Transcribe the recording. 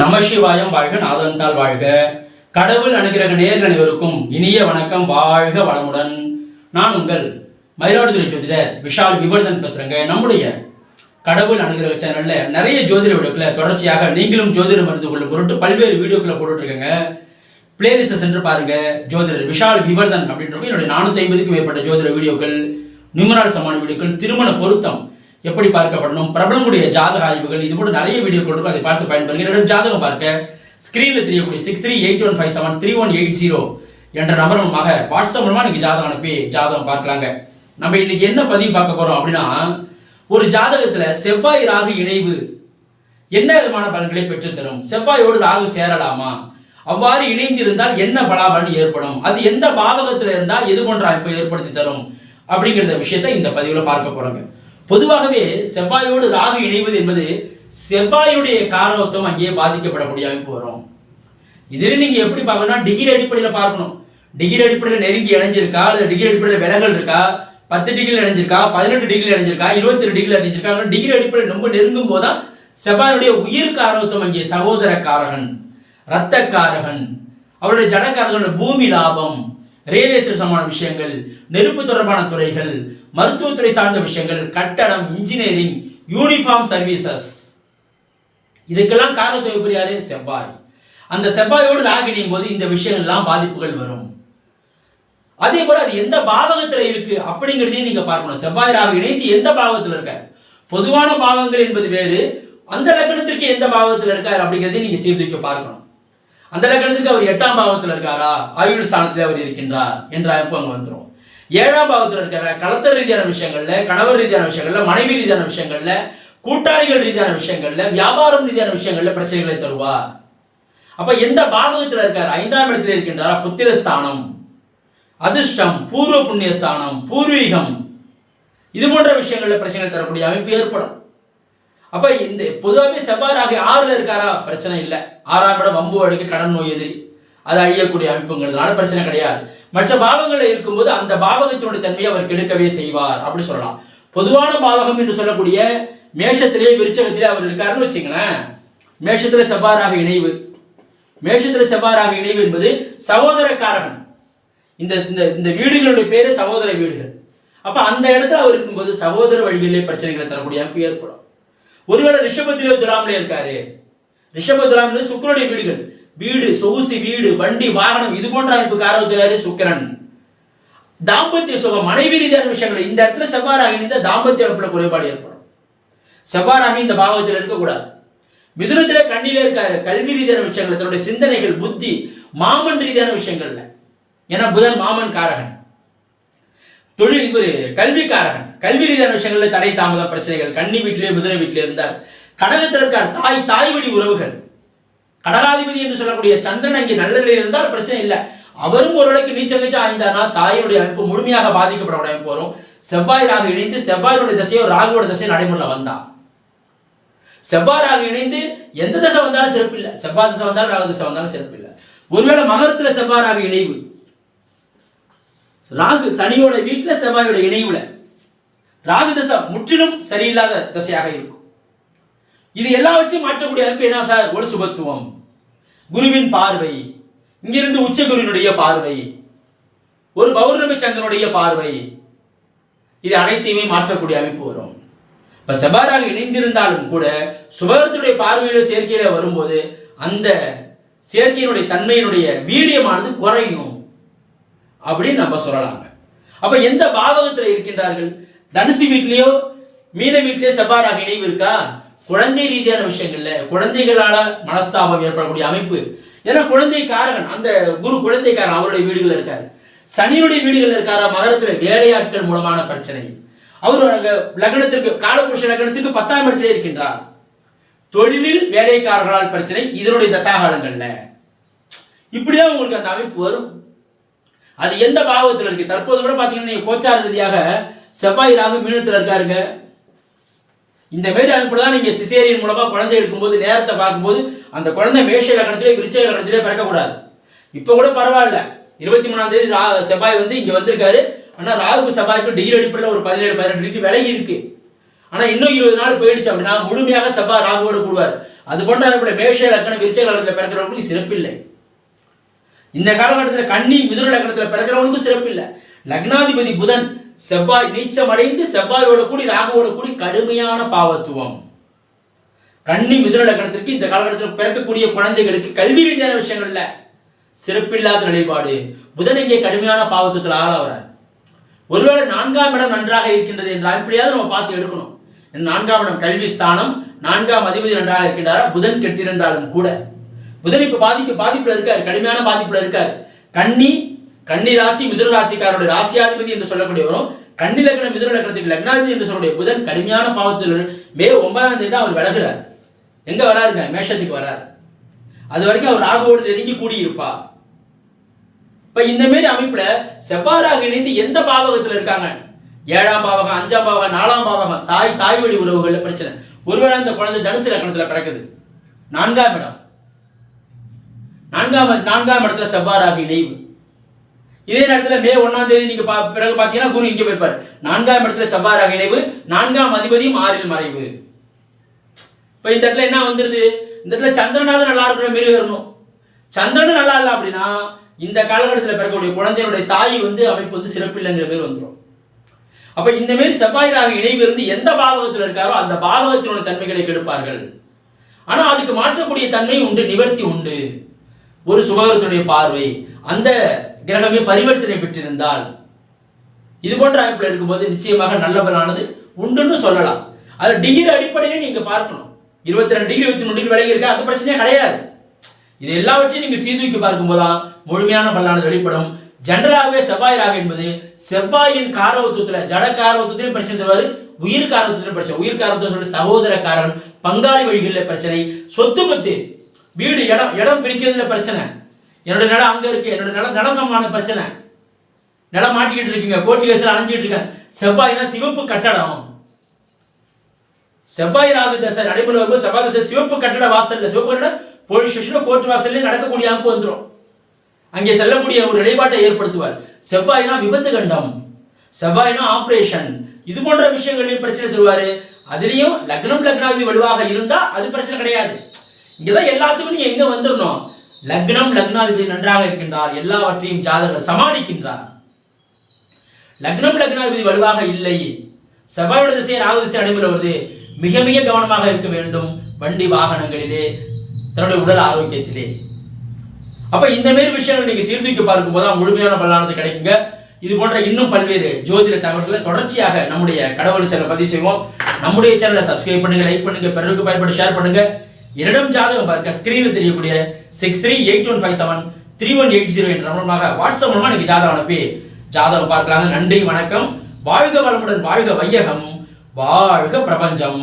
நமசிவாயம் வாழ்க நாதந்தால் வாழ்க. கடவுள் அனுகிரக நேர்கள் அனைவருக்கும் இனிய வணக்கம் வாழ்க வளமுடன். நான் உங்கள் மயிலாடுதுறை ஜோதிடர் விஷால் விவர்தன் பேசுறேங்க. நம்முடைய கடவுள் அனுகிரக சேனல்ல நிறைய ஜோதிட வீடியோக்களை தொடர்ச்சியாக நீங்களும் ஜோதிடம் அறிந்து கொள்ளும் பொருட்டு பல்வேறு வீடியோக்களை போட்டுருக்கங்க இருக்கேங்க பிளேலிஸ்ட்டை சென்று பாருங்க. ஜோதிடர் விஷால் விவர்தன் அப்படின்றது என்னுடைய நானூற்றி ஐம்பதுக்கு மேற்பட்ட ஜோதிட வீடியோக்கள் நிமிராள் சமான வீடியோக்கள் திருமண பொருத்தம் எப்படி பார்க்கப்படணும்? பிரபலங்களுடைய ஜாதக ஆய்வுகள் இது போல நிறைய வீடியோ கொண்டு அதை பார்த்து பயன்பெறுங்க. என்னிடம் ஜாதகம் பார்க்க ஸ்கிரீனில் தெரியக்கூடிய six three eight one five seven three one eight zero என்ற நபர் மூலமாக வாட்ஸ்அப் மூலமாக நீங்கள் ஜாதகம் அனுப்பி ஜாதகம் பார்க்கலாங்க. நம்ம இன்னைக்கு என்ன பதிவு பார்க்க போகிறோம் அப்படின்னா ஒரு ஜாதகத்தில் செவ்வாய் ராகு இணைவு என்ன விதமான பலன்களை பெற்றுத்தரும்? செவ்வாயோடு ராகு சேரலாமா? அவ்வாறு இணைந்திருந்தால் என்ன பலாபலன் ஏற்படும்? அது எந்த பாவகத்தில் இருந்தால் எது போன்ற அமைப்பை ஏற்படுத்தி தரும்? அப்படிங்கிற விஷயத்தை இந்த பதிவில் பார்க்க போகிறோங்க பொதுவாகவே செவ்வாயோடு ராகு இணைவது என்பது செவ்வாயுடைய காரகத்துவம் அங்கேயே பாதிக்கப்படக்கூடிய அமைப்பு வரும். இதில் நீங்கள் எப்படி பார்க்கணும்னா டிகிரி அடிப்படையில் பார்க்கணும். டிகிரி அடிப்படையில் நெருங்கி இணைஞ்சிருக்கா? அல்லது டிகிரி அடிப்படையில் விலகல் இருக்கா? பத்து டிகிரி இணைஞ்சிருக்கா? பதினெட்டு டிகிரி இணைஞ்சிருக்கா? இருபத்தி ரெண்டு டிகிரி இணைஞ்சிருக்கா? டிகிரி அடிப்படையில் ரொம்ப நெருங்கும் போதுதான் செவ்வாயுடைய உயிர் காரகத்துவம் அங்கே சகோதர காரகன் இரத்த காரகன் அவருடைய ஜடக்காரகனுடைய பூமி லாபம் ரியல் சமான விஷயங்கள் நெருப்பு தொடர்பான துறைகள் மருத்துவத்துறை சார்ந்த விஷயங்கள் கட்டடம் இன்ஜினியரிங் யூனிஃபார்ம் சர்வீசஸ் இதுக்கெல்லாம் காரணத்துவம் எப்படி செவ்வாய். அந்த செவ்வாயோடு ராகினியும் போது இந்த விஷயங்கள்லாம் பாதிப்புகள் வரும். அதே போல அது எந்த பாவகத்தில் இருக்கு அப்படிங்கிறதையும் நீங்க பார்க்கணும். செவ்வாய் ராகு இணைத்து எந்த பாவகத்தில் இருக்க பொதுவான பாவங்கள் என்பது வேறு. அந்த லக்னத்திற்கு எந்த பாவகத்தில் இருக்கார் அப்படிங்கிறதையும் நீங்க சீர்தூக்கி பார்க்கணும். அந்த லக்னத்துக்கு அவர் எட்டாம் பாவத்தில் இருக்காரா? ஆயுள் ஸ்தானத்தில் அவர் இருக்கின்றார் என்ற அமைப்பு அங்கே வந்துடும் ஏழாம் பாவத்தில் இருக்கிற கலத்தர் ரீதியான விஷயங்கள்ல கணவர் ரீதியான விஷயங்கள்ல மனைவி ரீதியான விஷயங்கள்ல கூட்டாளிகள் ரீதியான விஷயங்கள்ல வியாபாரம் ரீதியான விஷயங்கள்ல பிரச்சனைகளை தருவார். அப்ப எந்த பாவகத்தில் இருக்கார்? ஐந்தாம் இடத்தில் இருக்கின்றாரா? புத்திரஸ்தானம் அதிர்ஷ்டம் பூர்வ புண்ணியஸ்தானம் பூர்வீகம். இது போன்ற விஷயங்கள்ல பிரச்சனைகள் தரக்கூடிய அமைப்பு ஏற்படும். அப்ப இந்த பொதுவாகவே செவ்வாய் ராகு ஆறுல இருக்காரா? பிரச்சனை இல்லை. ஆறாம் இடம் வம்பு வழக்கு கடன் நோய் எதிரி. அது அழியக்கூடிய அமைப்புங்கிறதுனால பிரச்சனை கிடையாது. மற்ற பாவங்களில் இருக்கும்போது அந்த பாவகத்தினுடைய தன்மையை அவர் கெடுக்கவே செய்வார் அப்படி சொல்லலாம். பொதுவான பாவகம் என்று சொல்லக்கூடிய மேஷத்திலே விருச்சகத்திலே அவர் இருக்காருன்னு வச்சுங்களேன் மேஷத்துல செவ்வாறாக இணைவு. மேஷத்துல செவ்வாறாக இணைவு என்பது சகோதரக்காரகன். இந்த இந்த இந்த வீடுகளுடைய பேரு சகோதர வீடுகள். அப்ப அந்த இடத்துல அவர் இருக்கும்போது சகோதர வழிகளிலே பிரச்சனைகளை தரக்கூடிய அமைப்பு ஏற்படும். ஒருவேளை ரிஷபத்திலே துலாமிலே இருக்காரு. ரிஷப துலாமிலே சுக்கரனுடைய வீடுகள். வீடு சொகுசு வீடு வண்டி வாகனம் இது போன்ற அமைப்பு காரவத்திலாரு சுக்கரன். தாம்பத்திய சுகம் மனைவி ரீதியான விஷயங்கள் இந்த இடத்துல செவ்வாறாக இணைந்த தாம்பத்திய அமைப்புல குறைபாடு ஏற்படும். செவ்வாறாக இந்த பாவத்தில் இருக்கக்கூடாது. மிதுனத்துல கண்ணில இருக்காரு கல்வி ரீதியான விஷயங்கள் தன்னுடைய சிந்தனைகள் புத்தி மாமன் ரீதியான விஷயங்கள்ல. ஏன்னா புதன் மாமன் காரகன். தொழில் இவர் கல்விக்காரகன். கல்வி ரீதியான விஷயங்கள்ல தடை தாமத பிரச்சனைகள் கன்னி வீட்டிலே முதலை வீட்டிலே இருந்தார். கடகத்தில் இருக்கார் தாய் தாய் வழி உறவுகள். கடகாதிபதி என்று சொல்லக்கூடிய சந்திரன் அங்கே நல்ல நிலையில் இருந்தால் பிரச்சனை இல்லை. அவரும் ஓரளவுக்கு நீச்சல் வச்சு ஆய்ந்தார்னா தாயுடைய அமைப்பு முழுமையாக பாதிக்கப்பட உடம்பு வரும் செவ்வாய் ராகு இணைந்து செவ்வாயுடைய திசையோ ராகுவோட திசையோ நடைமுறையில் வந்தா. செவ்வாய் ராகு இணைந்து எந்த திசை வந்தாலும் சிறப்பு இல்லை. செவ்வாய் திசை வந்தாலும் ராகு திசை வந்தாலும் சிறப்பு இல்லை. ஒருவேளை மகரத்துல செவ்வாய் ராகு இணைவு. ராகு சனியோட வீட்டுல செவ்வாயோட இணைவுல. ராகு தசை முற்றிலும் சரியில்லாத தசையாக இருக்கும். இது எல்லாவற்றையும் மாற்றக்கூடிய அமைப்பு என்ன சார்? ஒரு சுபத்துவம். குருவின் பார்வை. இங்கிருந்து உச்ச குருவினுடைய பார்வை. ஒரு பௌர்ணமி சந்திரனுடைய பார்வை. இது அனைத்தையுமே மாற்றக்கூடிய அமைப்பு வரும். இப்ப செபாராக இணைந்திருந்தாலும் கூட சுபகரத்துடைய பார்வையில சேர்க்கையில வரும்போது அந்த சேர்க்கையினுடைய தன்மையினுடைய வீரியமானது குறையும். அப்படின்னு நம்ம சொல்லலாங்க. அப்ப எந்த பாவகத்தில் இருக்கின்றார்கள்? தனுசு வீட்லயோ மீன வீட்லயோ செவ்வாறாக இணைவு இருக்கா? குழந்தை ரீதியான விஷயங்கள்ல குழந்தைகளால மனஸ்தாபம் ஏற்படக்கூடிய அமைப்பு. ஏன்னா குழந்தை காரகன் அந்த குரு குழந்தைக்காரன் அவருடைய வீடுகள் இருக்காரு. சனியுடைய வீடுகள் இருக்காரா? மகரத்துல வேலையாட்கள் மூலமான பிரச்சனை. அவர் லக்னத்திற்கு காலபுருஷ லக்னத்திற்கு பத்தாம் இடத்திலே இருக்கின்றார். தொழிலில் வேலைக்காரர்களால் பிரச்சனை இதனுடைய தசாகாலங்கள்ல. இப்படிதான் உங்களுக்கு அந்த அமைப்பு வரும். அது எந்த பாவத்தில் இருக்கு? தற்போது கூட பாத்தீங்கன்னா நீங்க கோச்சார ரீதியாக செவ்வாய் ராகு மீனத்தில் இருக்காருங்க. இந்த மாரி அமைப்புல தான் நீங்க சிசேரியன் மூலமா குழந்தை எடுக்கும்போது நேரத்தை பார்க்கும்போது அந்த குழந்தை மேஷ லக்னத்திலே விருச்ச லக்னத்திலே பிறக்கக்கூடாது. இப்போ கூட பரவாயில்ல. இருபத்தி மூணாம் தேதி ரா செவ்வாய் வந்து இங்க வந்திருக்காரு. ஆனா ராகு செவ்வாய்க்கு டிகிரி அடிப்படையில் ஒரு பதினேழு பதினெட்டு டிகிரி விலகி இருக்கு. ஆனா இன்னும் இருபது நாள் போயிடுச்சு அப்படின்னா முழுமையாக செவ்வாய் ராகுவோட கூடுவார். அது போன்ற அமைப்புல மேஷ லக்கணம் விருச்ச லக்னத்தில் பிறக்கிறவங்களுக்கு சிறப்பில்லை. இந்த காலகட்டத்தில் கண்ணி மிதுன லக்கணத்தில் பிறக்கிறவங்களுக்கும் சிறப்பில்லை. லக்னாதிபதி புதன் செவ்வாய் நீச்சம் அடைந்து செவ்வாயோட கூடி ராகுவோட கூடி கடுமையான பாவத்துவம். கண்ணி மிதுன லக்னத்திற்கு இந்த காலகட்டத்தில் பிறக்கக்கூடிய குழந்தைகளுக்கு கல்வி ரீதியான விஷயங்கள்ல சிறப்பில்லாத நிலைப்பாடு. புதன் இங்கே கடுமையான பாவத்துவத்தில் ஆளாகிறார். ஒருவேளை நான்காம் இடம் நன்றாக இருக்கின்றது என்றால் இப்படியாவது நம்ம பார்த்து எடுக்கணும். நான்காம் இடம் கல்வி ஸ்தானம் நான்காம் அதிபதி நன்றாக இருக்கின்றாரா? புதன் கெட்டிருந்தாலும் கூட. புதன் இப்ப பாதிக்க பாதிப்புல இருக்கார் கடுமையான பாதிப்புல இருக்கார். கண்ணி கன்னி ராசி மிதுன ராசிக்காரோட ராசியாதிபதி என்று சொல்லக்கூடியவரும் கன்னி லக்ன மிதுன லக்னத்துக்கு லக்னாதிபதி என்று சொல்லக்கூடிய புதன் கடுமையான பாவத்தில் மே ஒன்பதாம் தேதி தான் அவர் விலகிறார். எங்க வராருங்க? மேஷத்துக்கு வரார். அது வரைக்கும் அவர் ராகுவோடு நெருங்கி கூடியிருப்பா இப்ப இந்த மாதிரி அமைப்புல செவ்வாறாக இணைந்து எந்த பாவகத்துல இருக்காங்க? ஏழாம் பாவகம் அஞ்சாம் பாவகம் நாலாம் பாவகம் தாய் தாய் வழி உறவுகள்ல பிரச்சனை. ஒருவேளை அந்த குழந்தை தனுசு லக்கணத்துல பிறக்குது. நான்காம் இடம். நான்காம் நான்காம் இடத்துல செவ்வாறாக இணைவு. இதே நேரத்தில் மே ஒன்னாம் தேதி நீங்க பா- பிறகு பாத்தீங்கன்னா குரு இங்கே போயிருப்பார். நான்காம் இடத்துல செவ்வாறாக இணைவு நான்காம் அதிபதியும் ஆறில் மறைவு. இப்ப இந்த இடத்துல என்ன வந்துருது? இந்த இடத்துல சந்திரனாவது நல்லா இருக்கிற மாரி வரணும் சந்திரன் நல்லா இல்லை அப்படின்னா இந்த காலகட்டத்தில் பிறக்கக்கூடிய குழந்தையுடைய தாய் வந்து அமைப்பு வந்து சிறப்பில்லைங்கிற மாரி வந்துடும் அப்ப இந்த மாரி செவ்வாய் ராக இணைவு இருந்து எந்த பாகவத்தில் இருக்காரோ அந்த பாகவத்தினுடைய தன்மைகளை கெடுப்பார்கள். ஆனா அதுக்கு மாற்றக்கூடிய தன்மை உண்டு நிவர்த்தி உண்டு. ஒரு சுபகரத்துடைய பார்வை. அந்த கிரகமே பரிவர்த்தனை பெற்றிருந்தால் இது போன்ற அமைப்பில் இருக்கும்போது நிச்சயமாக நல்ல பலனானது உண்டுன்னு சொல்லலாம். அது டிகிரி அடிப்படையில் நீங்க பார்க்கணும். இருபத்தி ரெண்டு டிகிரி இருபத்தி மூணு டிகிரி விலகி இருக்கா? அது பிரச்சனையே கிடையாது. இது எல்லாவற்றையும் நீங்கள் சீர்தூக்கி பார்க்கும்போதுதான் முழுமையான பலனானது வெளிப்படும். ஜெனரலாகவே செவ்வாய் ராகு என்பது செவ்வாயின் காரவத்துவத்தில் ஜட காரவத்துவத்திலும் பிரச்சனை தருவாரு உயிர் காரவத்துவத்திலும் பிரச்சனை. உயிர் காரவத்துவம் சொல்லி சகோதரக்காரன் பங்காளி வழிகளில் பிரச்சனை. சொத்து பத்து வீடு இடம் இடம் பிரிக்கிறதுல பிரச்சனை. என்னோட நிலம் அங்க இருக்கு. என்னோட நிலம் நிலசமான பிரச்சனை. நிலம் மாட்டிக்கிட்டு இருக்கீங்க. கோட்டி கேஸில் அணைஞ்சிட்டு இருக்கேன். செவ்வாய்னா சிவப்பு கட்டடம். செவ்வாய் ராகு தசை நடைமுறை வரும்போது செவ்வாய் தசை சிவப்பு கட்டட வாசல்ல சிவப்பு கட்டட போலீஸ் ஸ்டேஷன் கோர்ட் வாசல்ல நடக்கக்கூடிய அமைப்பு வந்துடும் அங்கே செல்லக்கூடிய ஒரு நிலைப்பாட்டை ஏற்படுத்துவார். செவ்வாய்னா விபத்து கண்டம். செவ்வாய்னா ஆபரேஷன் இது போன்ற விஷயங்கள்லையும் பிரச்சனை தருவாரு. அதுலயும் லக்னம் லக்னாதி வலுவாக இருந்தா அது பிரச்சனை கிடையாது. இங்கதான் எல்லாத்துக்கும் நீங்கள் எங்க வந்துடணும் லக்னம் லக்னாதிபதி நன்றாக இருக்கின்றார். எல்லாவற்றையும் ஜாதகர் சமாளிக்கின்றார். லக்னம் லக்னாதிபதி வலுவாக இல்லை. செவ்வாயோட திசை ராகு திசை நடைமுறை வருது மிக மிக கவனமாக இருக்க வேண்டும். வண்டி வாகனங்களிலே தன்னுடைய உடல் ஆரோக்கியத்திலே. அப்ப இந்த மாதிரி விஷயங்கள் நீங்க சீர்தூக்கி பார்க்கும்போது தான் முழுமையான பலனானது கிடைக்குங்க. இது போன்ற இன்னும் பல்வேறு ஜோதிட தகவல்களை தொடர்ச்சியாக நம்முடைய கடவுள் சேனல் பதிவு செய்வோம். நம்முடைய சேனலை சப்ஸ்கிரைப் பண்ணுங்க லைக் பண்ணுங்க பிறருக்கு பயன்பட்டு ஷேர் பண்ணுங்க. என்னிடம் ஜாதகம் பார்க்க ஸ்கிரீனில் தெரியக்கூடிய six three eight one five seven three one eight zero என்ற மூலமாக வாட்ஸ்அப் மூலமா நீங்க ஜாதகம் அனுப்பி ஜாதகம் பார்க்கலாங்க. நன்றி வணக்கம். வாழ்க வளமுடன் வாழ்க வையகம். வாழ்க பிரபஞ்சம்.